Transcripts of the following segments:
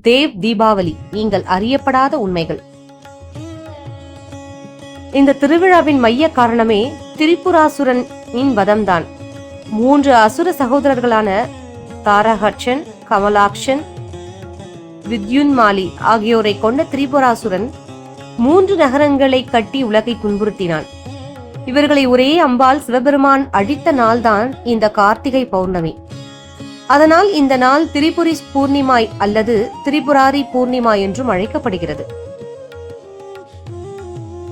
தேவ் தீபாவளி நீங்கள் அறியப்படாத உண்மைகள். இந்த திருவிழாவின் மைய காரணமே திரிபுராசுரனின் வதம்தான். மூன்று அசுர சகோதரர்களான தாரஹட்சன் கமலாக்ஷன் வித்யுன்மாலி ஆகியோரை கொண்ட திரிபுராசுரன் மூன்று நகரங்களை கட்டி உலகை துன்புறுத்தினான். இவர்களை ஒரே அம்பால் சிவபெருமான் அழித்த நாள்தான் இந்த கார்த்திகை பௌர்ணமி. அதனால் இந்த நாள் திரிபுரி பூர்ணிமாய் அல்லது திரிபுராரி பூர்ணிமா என்றும் அழைக்கப்படுகிறது.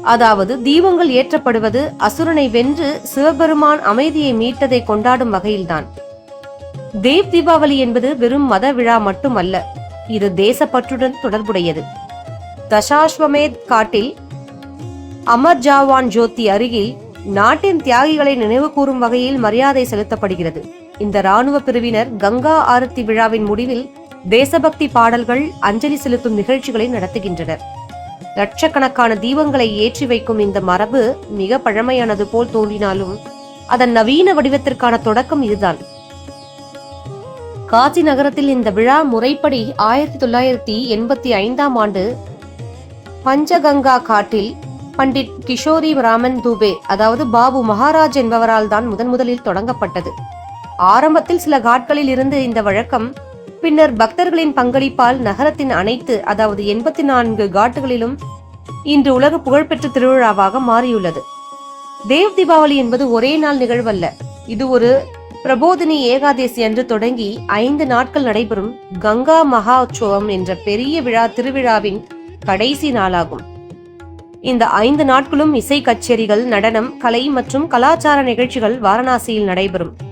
அதாவது தீபங்கள் ஏற்றப்படுவது அசுரனை வென்று சிவபெருமான் அமைதியை மீட்டதை கொண்டாடும் வகையில்தான். தேவ் தீபாவளி என்பது வெறும் மத விழா மட்டுமல்ல இது தேசப்பற்றுடன் தொடர்புடையது. தசாஸ்வமேத் காட்டில் அமர் ஜாவான் ஜோதி அருகில் நாட்டின் தியாகிகளை நினைவு கூறும் வகையில் மரியாதை செலுத்தப்படுகிறது. இந்த ராணுவ பிரிவினர் கங்கா ஆரத்தி விழாவின் முடிவில் தேசபக்தி பாடல்கள் அஞ்சலி செலுத்தும் நிகழ்ச்சிகளை நடத்துகின்றனர். லட்சக்கணக்கான தீபங்களை ஏற்றி வைக்கும் இந்த மரபு மிக பழமையானது போல் தோன்றினாலும் அதன் நவீன வடிவத்திற்கான தொடக்கம் இதுதான். காசி நகரத்தில் இந்த விழா முறைப்படி ஆயிரத்தி தொள்ளாயிரத்தி எண்பத்தி ஐந்தாம் ஆண்டு பஞ்சகங்கா காட்டில் பண்டிட் கிஷோரி ராமன் தூபே அதாவது பாபு மகாராஜ் என்பவரால் தான் முதன் முதலில் தொடங்கப்பட்டது. ஆரம்பத்தில் சில காட்களில் இருந்து இந்த வழக்கம் பின்னர் பக்தர்களின் பங்களிப்பால் நகரத்தின் அனைத்து அதாவது எண்பத்தி நான்கு காட்டுகளிலும் இன்று உலக புகழ்பெற்ற திருவிழாவாக மாறியுள்ளது. தேவ் தீபாவளி என்பது ஒரே நாள் நிகழ்வல்ல. இது ஒரு பிரபோதினி ஏகாதேசி அன்று தொடங்கி ஐந்து நாட்கள் நடைபெறும் கங்கா மகா உற்சவம் என்ற பெரிய விழா திருவிழாவின் கடைசி நாளாகும். இந்த ஐந்து நாட்களும் இசை கச்சேரிகள் நடனம் கலை மற்றும் கலாச்சார நிகழ்ச்சிகள் வாரணாசியில் நடைபெறும்.